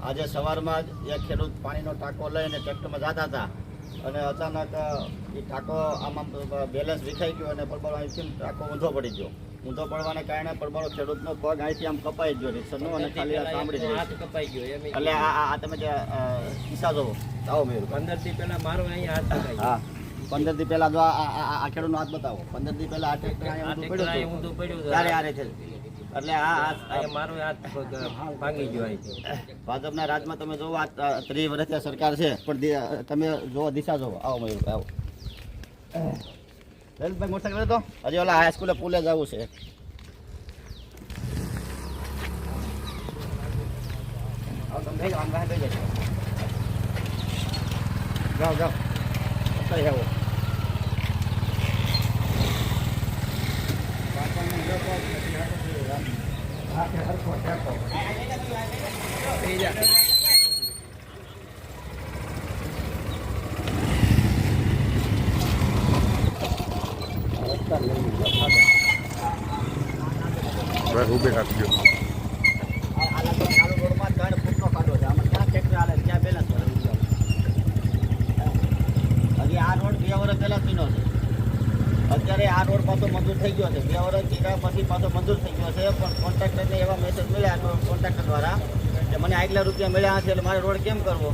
આજે સવારમાં જ એ ખેડૂત પાણીનો ટાંકો લઈને ટ્રેક્ટરમાં જતા હતા. અને અચાનક એ ટાંકો આમાં બેલેન્સ વિખાઈ ગયો અને પરબારો અહીંથી ટાંકો ઊંધો પડી ગયો. ઊંધો પડવાને કારણે પરબારો ખેડૂતનો પગ અહીંથી આમ કપાઈ ગયો રિક્ષાનો અને ખાલી આ સાંભળી ગયો હાથ કપાઈ ગયો એટલે આ આ- તમે જે કિસ્સા જોવો આવો મેં પંદરથી પહેલાં મારો અહીંયા હાથ કપાઈ હા પંદર દી પહેલા જો આ ખેડૂતનો હાથ બતાવો. પંદર દી પહેલા આ ટ્રેક્ટર ઊંધું પડ્યું. ત્યારે આ રીતે એટલે આ આ- આ ભાગી મારો ભાંગી ગયો ભાજપના રાજમાં તમે જોવો આ ત્રીસ વર્ષથી સરકાર છે પણ તમે જોવો દિશા જોવો આવો મયુર આવો. લલિતભાઈ મોટરસાઇકલ તો હજી ઓલા હાઈસ્કૂલે પુલે જવું છે. આવો તમે બેસી જાઓ, જાઓ. જાઓ જાઓ. અત્યારે આવો. Vai, Rubem, rapidinho. અત્યારે આ રોડ પાછો મંજૂર થઈ ગયો છે. બે વર્ષ થયા પછી પાછો મંજૂર થઈ ગયો છે. પણ કોન્ટ્રાક્ટરને એવા મેસેજ મળ્યા કોન્ટ્રાક્ટર દ્વારા કે મને આટલા રૂપિયા મળ્યા છે એટલે મારે રોડ કેમ કરવો?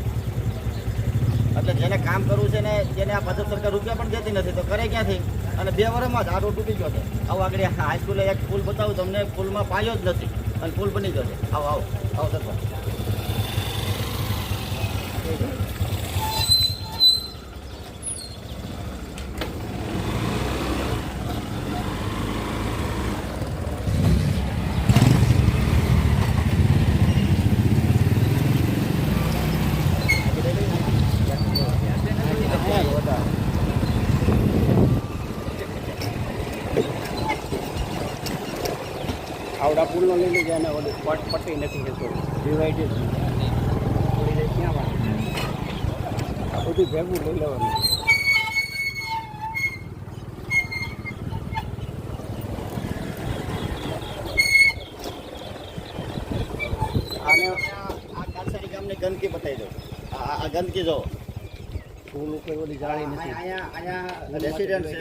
એટલે જેને કામ કરવું છે ને જેને આ ભાજપ સરકાર રૂપિયા પણ દેતી નથી, તો કરે ક્યાંથી? અને બે વર્ષમાં જ આ રોડ તૂટી ગયો છે. આવો આગળ હાઈસ્કૂલે એક પુલ બતાવું, તમને પુલમાં પાયો જ નથી અને પુલ બની ગયો છે. આવો આવો આવો સરપંચ. આવડા પુલનો લઈ લેજે અને ઓલી પટ પટ્ટી નથી જતો ડિવાઈડેડ આ બધું ભેગું લઈ લેવાનું. આને આ કાલસારી ગામની ગંદકી બતાવી દો આ આ- આ ગંદકી જો. ફૂલ ઉપર ઓલી જાળી નથી. અહીંયા અહીંયા રેસિડેન્ટ છે.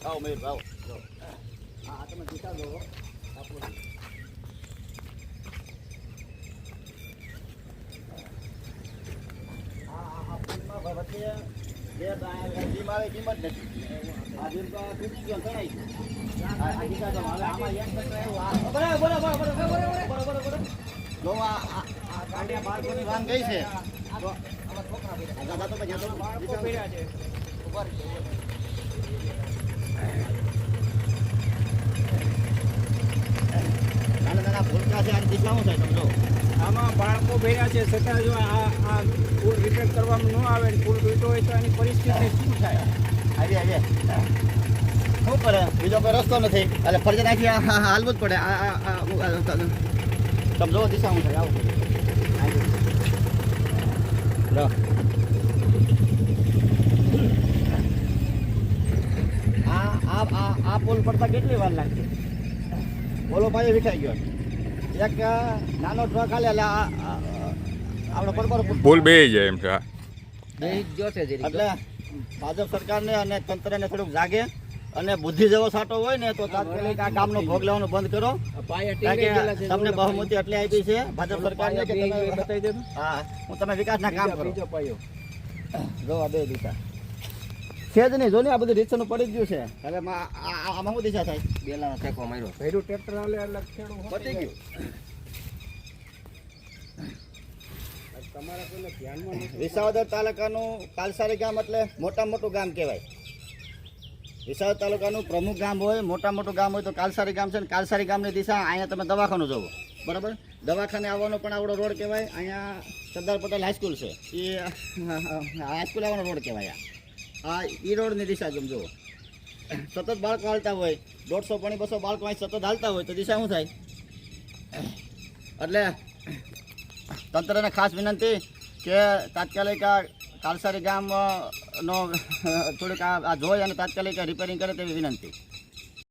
બરાબર, બરાબર, બરાબર. જો આ આ- આ કાંડિયા બાળકોની વાન ગઈ છે. તો આમાં બાળકો ભર્યા છે છતાં જો આ આ પુલ રિપેર કરવામાં ન આવે પુલ તૂટ્યો હોય તો એની પરિસ્થિતિ શું થાય આવી આવી શું કરે બીજો કોઈ રસ્તો નથી એટલે ફરજે નાખી હાલવું જ પડે તમે જો દિશા થાય આવું લો આ આ આ પડતા કેટલી વાર લાગશે? બોલો ભાઈ વિખાઈ ગયો. એક નાનો ટ્રક હાલે એટલે આપણો બરોબર પુલ બે જાય એમ છે. એટલે ભાજપ સરકારને અને તંત્રને થોડુંક જાગે અને બુદ્ધિ જેવો સાટો હોય ને તો તાત્કાલિક આ કામનો ભોગ લેવાનું બંધ કરો. તમને બહુમતી એટલી આપી છે ભાજપ સરકારને કે તમે બતાવી દેજો હા હું તમે વિકાસના કામ કરો. જો આ બે દિશા છે જ નહીં. જો ને આ બધું રીતસરનું પડી ગયું છે. હવે આમાં આ- આ- આમાં શું દિશા થાય? બેલાનો ટેકો માર્યો. ભર્યું ટ્રેક્ટર આવે એટલે ખેડૂ પતી ગયું. તમારા કોઈને ધ્યાનમાં વિસાવદર તાલુકાનું કાલસારી ગામ એટલે મોટા મોટું ગામ કહેવાય. વિસાવદર તાલુકાનું પ્રમુખ ગામ હોય મોટા મોટું ગામ હોય તો કાલસારી ગામ છે ને કાલસારી ગામની દિશા અહીંયા તમે દવાખાનું જોવો. બરાબર? દવાખાને આવવાનો પણ આવડો રોડ કહેવાય. અહીંયા સરદાર પટેલ હાઈસ્કૂલ છે. એ હાઈસ્કૂલ આવવાનો રોડ કહેવાય આ. આ ઈ રોડની દિશા સમજો સતત બાળકો હાલતા હોય, દોઢસો પાણી બસો બાળકો અહીં સતત હાલતા હોય, તો દિશા શું થાય? એટલે તંત્રને ખાસ વિનંતી કે તાત્કાલિક આ કાલસારી ગામનો થોડીક આ જોઈ અને તાત્કાલિક રિપેરિંગ કરે તેવી વિનંતી.